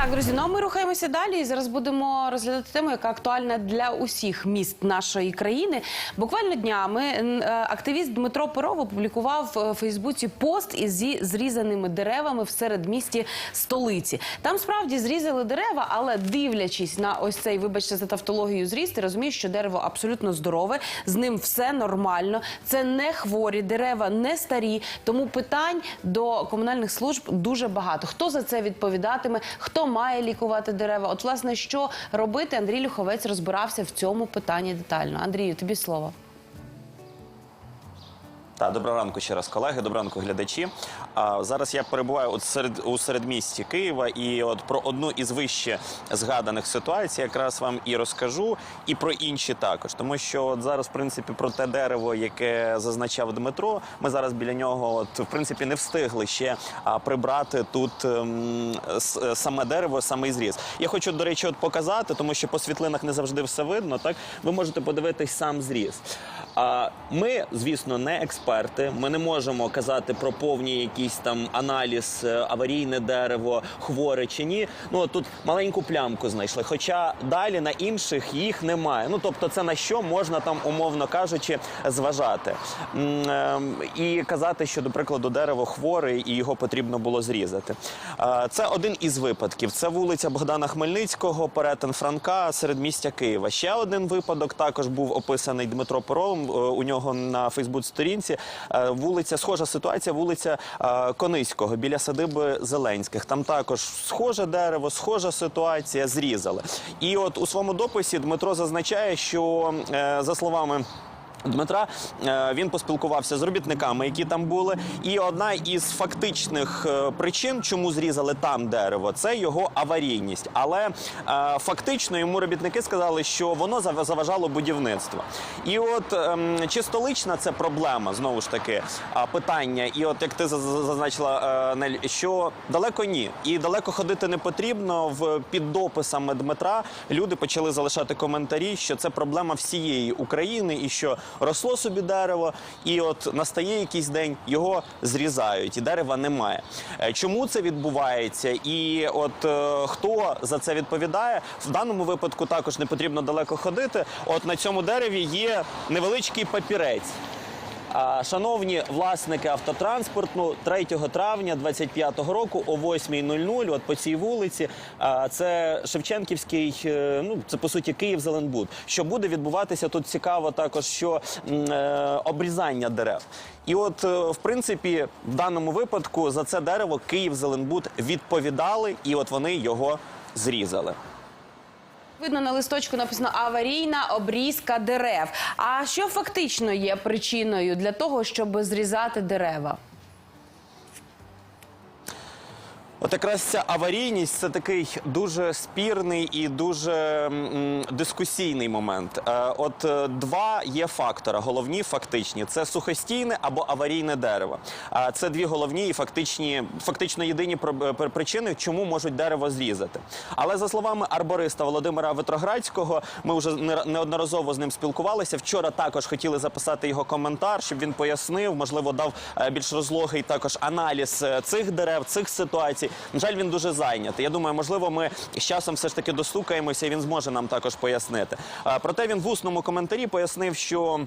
Так, друзі, ну а ми рухаємося далі. І зараз будемо розглядати тему, яка актуальна для усіх міст нашої країни. Буквально днями е, активіст Дмитро Перов опублікував е, в Фейсбуці пост із зрізаними деревами в середмісті столиці. Там справді зрізали дерева, але дивлячись на ось цей, вибачте за тавтологію, зріст, ти розумієш, що дерево абсолютно здорове, з ним все нормально. Це не хворі дерева, не старі. Тому питань до комунальних служб дуже багато. Хто за це відповідатиме? Хто має лікувати дерева? От, власне, що робити? Андрій Люховець розбирався в цьому питанні детально. Андрію, тобі слово. Та доброго ранку ще раз, колеги. Доброго ранку, глядачі. А зараз я перебуваю от серед у середмісті Києва, і от про одну із вище згаданих ситуацій якраз вам і розкажу, і про інші також. Тому що от зараз, в принципі, про те дерево, яке зазначав Дмитро, ми зараз біля нього, от в принципі, не встигли ще а, прибрати тут ем, саме дерево, самий зріз. Я хочу, до речі, от показати, тому що по світлинах не завжди все видно. Так ви можете подивитись сам зріз. А ми, звісно, не експерти. Ми не можемо казати про повний якийсь там аналіз, е, аварійне дерево, хворе чи ні. Ну тут маленьку плямку знайшли. Хоча далі на інших їх немає. Ну тобто, це на що можна там, умовно кажучи, зважати ем, і казати, що, до прикладу, дерево хворе і його потрібно було зрізати. Е, Це один із випадків. Це вулиця Богдана Хмельницького, перетин Франка, середмістя Києва. Ще один випадок також був описаний Дмитро Поровим. Е, У нього на Фейсбук-сторінці Е, вулиця, схожа ситуація, вулиця е, Кониського біля садиби Зеленських. Там також схоже дерево, схожа ситуація. Зрізали. І от у своєму дописі Дмитро зазначає, що за словами. Дмитра е, він поспілкувався з робітниками, які там були. І одна із фактичних е, причин, чому зрізали там дерево, це його аварійність. Але е, фактично йому робітники сказали, що воно заважало будівництво. І от ем, чи столична це проблема знову ж таки питання. І от як ти заз- зазначила, Нель, що далеко ні, і далеко ходити не потрібно. В під дописами Дмитра люди почали залишати коментарі, що це проблема всієї України, і що росло собі дерево, і от настає якийсь день, його зрізають, і дерева немає. Е, Чому це відбувається? І от е, хто за це відповідає? В даному випадку також не потрібно далеко ходити. От на цьому дереві є невеличкий папірець. Шановні власники автотранспорту, 3 травня 25 року о 8.00, от по цій вулиці, це Шевченківський, е, ну це по суті Київ Зеленбуд. Що буде відбуватися тут цікаво також, що е, обрізання дерев. І от, е, в принципі, в даному випадку за це дерево Київ Зеленбуд відповідали, і от вони його зрізали. Видно на листочку написано аварійна обрізка дерев. А що фактично є причиною для того, щоб зрізати дерева? От якраз ця аварійність це такий дуже спірний і дуже дискусійний момент. Е, От е, два є фактора, головні фактичні: це сухостійне або аварійне дерево. А це дві головні і фактичні, фактично єдині е, причини, чому можуть дерево зрізати. Але за словами арбориста Володимира Витроградського, ми вже не- неодноразово з ним спілкувалися. Вчора також хотіли записати його коментар, щоб він пояснив, можливо, дав е, більш розлогий також аналіз е, цих дерев, цих ситуацій. На жаль, він дуже зайнятий. Я думаю, можливо, ми з часом все ж таки достукаємося, і він зможе нам також пояснити. Е, Проте він в усному коментарі пояснив, що.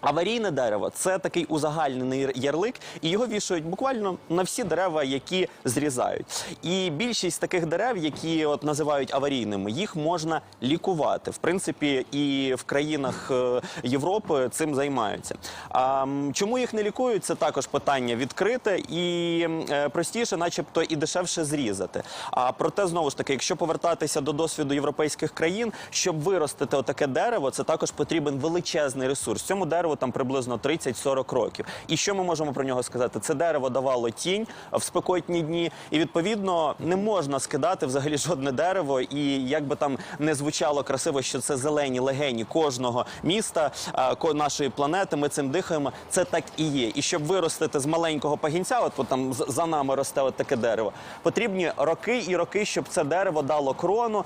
Аварійне дерево це такий узагальнений ярлик, і його вішають буквально на всі дерева, які зрізають. І більшість таких дерев, які от називають аварійними, їх можна лікувати. В принципі, і в країнах е, Європи цим займаються. А чому їх не лікують? Це також питання відкрите і е, простіше, начебто, і дешевше зрізати. А проте знову ж таки, якщо повертатися до досвіду європейських країн, щоб виростити отаке дерево, це також потрібен величезний ресурс. Цьому дереву дереву там приблизно 30-40 років. І що ми можемо про нього сказати? Це дерево давало тінь в спекотні дні, і відповідно не можна скидати взагалі жодне дерево. І як би там не звучало красиво, що це зелені легені кожного міста, нашої планети. Ми цим дихаємо. Це так і є. І щоб виростити з маленького пагінця, от, от там за нами росте от таке дерево. Потрібні роки і роки, щоб це дерево дало крону,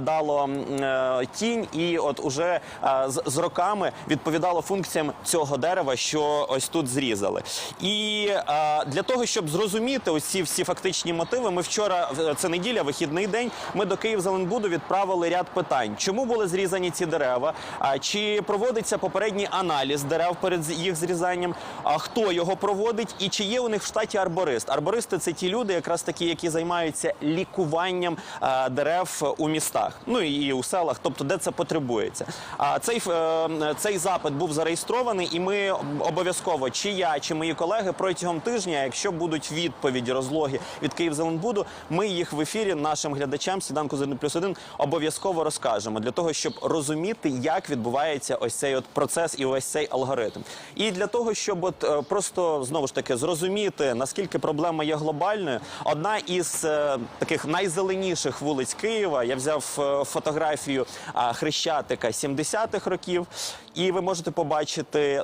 дало е, тінь, і от уже з, роками відповідало функціям цього дерева, що ось тут зрізали. І а, для того, щоб зрозуміти ці всі фактичні мотиви, ми вчора це неділя, вихідний день. Ми до Київ-Зеленбуду відправили ряд питань. Чому були зрізані ці дерева? А чи проводиться попередній аналіз дерев перед їх зрізанням? А хто його проводить? І чи є у них в штаті арборист? Арбористи це ті люди, якраз такі, які займаються лікуванням а, дерев у містах, ну і у селах, тобто де це потребується. А цей е, цей запит був зареєстрований, і ми обов'язково, чи я, чи мої колеги протягом тижня, якщо будуть відповіді розлоги від Київзеленбуду, ми їх в ефірі нашим глядачам сніданку з 1 плюс 1 обов'язково розкажемо для того, щоб розуміти, як відбувається ось цей от процес і ось цей алгоритм. І для того, щоб от е, просто знову ж таки зрозуміти наскільки проблема є глобальною, одна із е, таких найзеленіших вулиць Києва. Я взяв е, фотографію хрещатика 70-х років, і ви можете побачити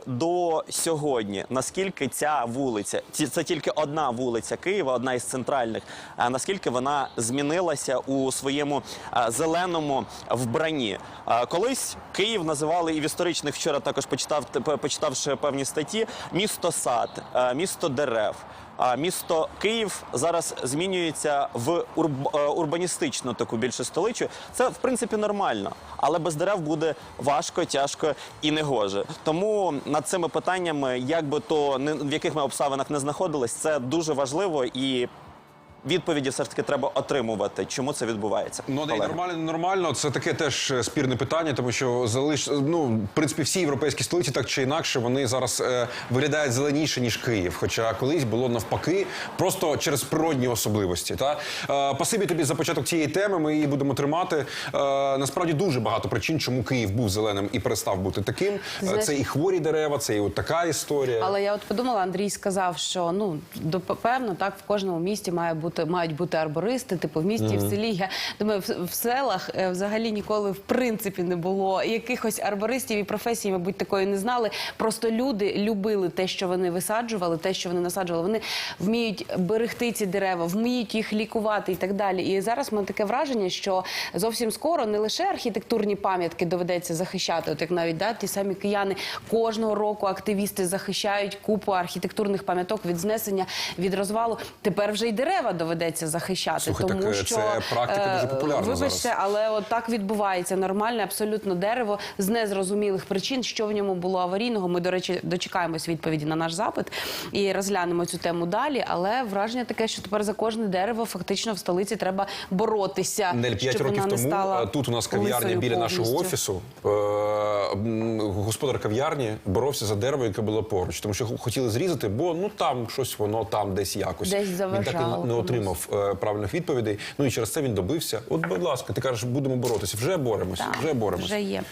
до сьогодні, наскільки ця вулиця, це тільки одна вулиця Києва, одна із центральних, а наскільки вона змінилася у своєму зеленому вбранні. Колись Київ називали і в історичних вчора також почитав почитавши певні статті, місто сад, місто дерев. А місто Київ зараз змінюється в урб, е, урбаністичну таку більше столичу. Це в принципі нормально, але без дерев буде важко, тяжко і негоже. Тому над цими питаннями, як би то в яких ми обставинах не знаходились, це дуже важливо і. Відповіді все ж таки треба отримувати, чому це відбувається. Ну, Олег. нормально, нормально. Це таке теж е, спірне питання, тому що залиш, ну, в принципі, всі європейські столиці так чи інакше вони зараз е, виглядають зеленіше, ніж Київ. Хоча колись було навпаки, просто через природні особливості. Та е, пасибі тобі за початок цієї теми. Ми її будемо тримати. Е, насправді дуже багато причин, чому Київ був зеленим і перестав бути таким. Е, Знаєш- Це і хворі дерева, це і от така історія. Але я от подумала, Андрій сказав, що ну до певно, так в кожному місті має бути мають бути арбористи, типу в місті, в селі. Я думаю, в, в селах е, взагалі ніколи в принципі не було якихось арбористів і професії, мабуть, такої не знали. Просто люди любили те, що вони висаджували, те, що вони насаджували. Вони вміють берегти ці дерева, вміють їх лікувати і так далі. І зараз в мене таке враження, що зовсім скоро не лише архітектурні пам'ятки доведеться захищати, от як навіть да, ті самі кияни кожного року активісти захищають купу архітектурних пам'яток від знесення, від розвалу. Тепер вже й дерева доведеться захищати. Слухай, тому так, е, що це практика е, дуже популярна Вибачте, зараз. але от так відбувається нормальне, абсолютно дерево з незрозумілих причин, що в ньому було аварійного. Ми, до речі, дочекаємось відповіді на наш запит і розглянемо цю тему далі. Але враження таке, що тепер за кожне дерево фактично в столиці треба боротися. Нель 5 щоб років вона не тому стала е, тут у нас кав'ярня біля нашого офісу. е, Господар кав'ярні боровся за дерево, яке було поруч, тому що хотіли зрізати, бо ну там щось воно там десь якось. Десь він так і не комусь. Отримав е, правильних відповідей. Ну і через це він добився. От, будь ласка, ти кажеш, будемо боротися. Вже боремося. Так, Вже боремося. Вже є.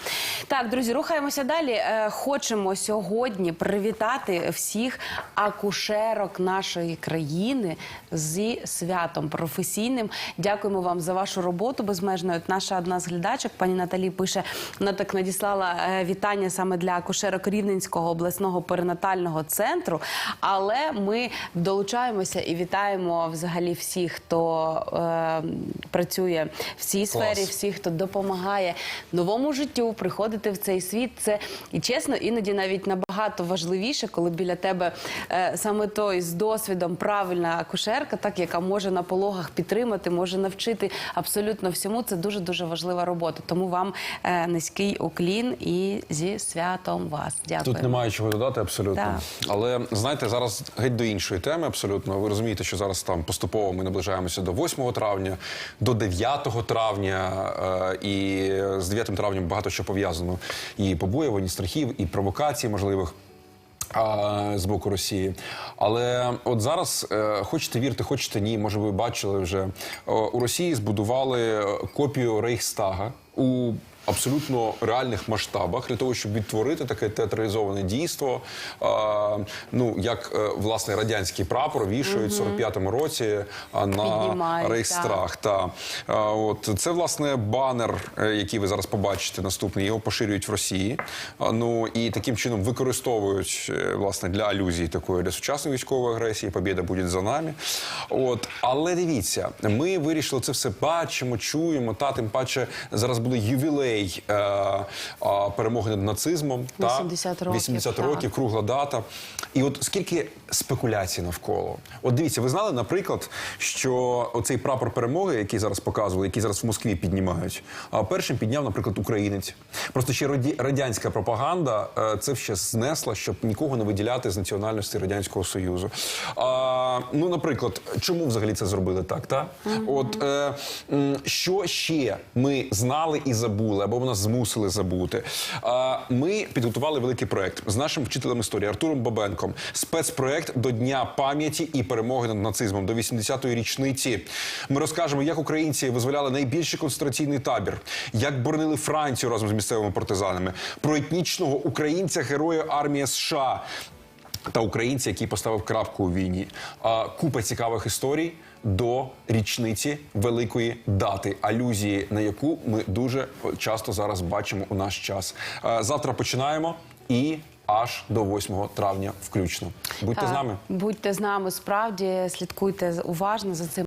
Так, друзі, рухаємося далі. Е, Хочемо сьогодні привітати всіх акушерок нашої країни зі святом професійним. Дякуємо вам за вашу роботу безмежно. От наша одна з глядачок, пані Наталі, пише, вона так надіслала е, вітання саме для акушерок Рівненського обласного перинатального центру. Але ми долучаємося і вітаємо взагалі всіх, хто е, працює в цій сфері, всі, хто допомагає новому життю приходити в цей світ. Це і чесно, іноді навіть набагато важливіше, коли біля тебе е, саме той з досвідом правильна акушерка, так яка може на пологах підтримати, може навчити абсолютно всьому. Це дуже дуже важлива робота. Тому вам е, низький уклін і зі святом вас. Дякую. Тут немає чого додати абсолютно. Так. Але знаєте, зараз геть до іншої теми. Абсолютно. Ви розумієте, що зараз там поступово ми наближаємося до 8 травня, до 9 травня, е, і з 9 травням багато що пов'язано. І побоювань, і страхів, і провокацій можливих. А, З боку Росії, але от зараз е, хочете вірте, хочете ні. Може, ви бачили вже у Росії збудували е, копію Рейхстага у абсолютно реальних масштабах для того, щоб відтворити таке театралізоване дійство. А, ну як е, власне радянський прапор вішають в 45-му році на Піднімають, Рейхстрах. Та от це власне банер, е, який ви зараз побачите. Наступний його поширюють в Росії. Ну і таким чином використовують е, власне для алюзії такої для сучасної військової агресії. Побіда буде за нами. От але дивіться, ми вирішили це все бачимо, чуємо. Та тим паче зараз буде ювілей е, е, перемоги над нацизмом. та, років, 80 так. років кругла дата. І от скільки спекуляцій навколо. От дивіться, ви знали, наприклад, що оцей прапор перемоги, який зараз показували, який зараз в Москві піднімають, а першим підняв, наприклад, українець. Просто ще радянська пропаганда е, це ще знесла, щоб нікого не виділяти з національності радянського союзу. А, ну, наприклад, чому взагалі це зробили так? Та от е, що ще ми знали і забули, або нас змусили забути. А, ми підготували великий проект з нашим вчителем історії Артуром Бабенком. Спецпроект до Дня пам'яті і перемоги над нацизмом до 80-ї річниці. Ми розкажемо, як українці визволяли найбільший концентраційний табір, як боронили Францію разом з місцевими партизанами, про етнічного українця, героя армії США. Та українця, який поставив крапку у війні. А, купа цікавих історій до річниці великої дати, алюзії на яку ми дуже часто зараз бачимо у наш час. Завтра починаємо і аж до 8 травня включно. Будьте з Е, нами. Будьте з нами справді, слідкуйте уважно за цим.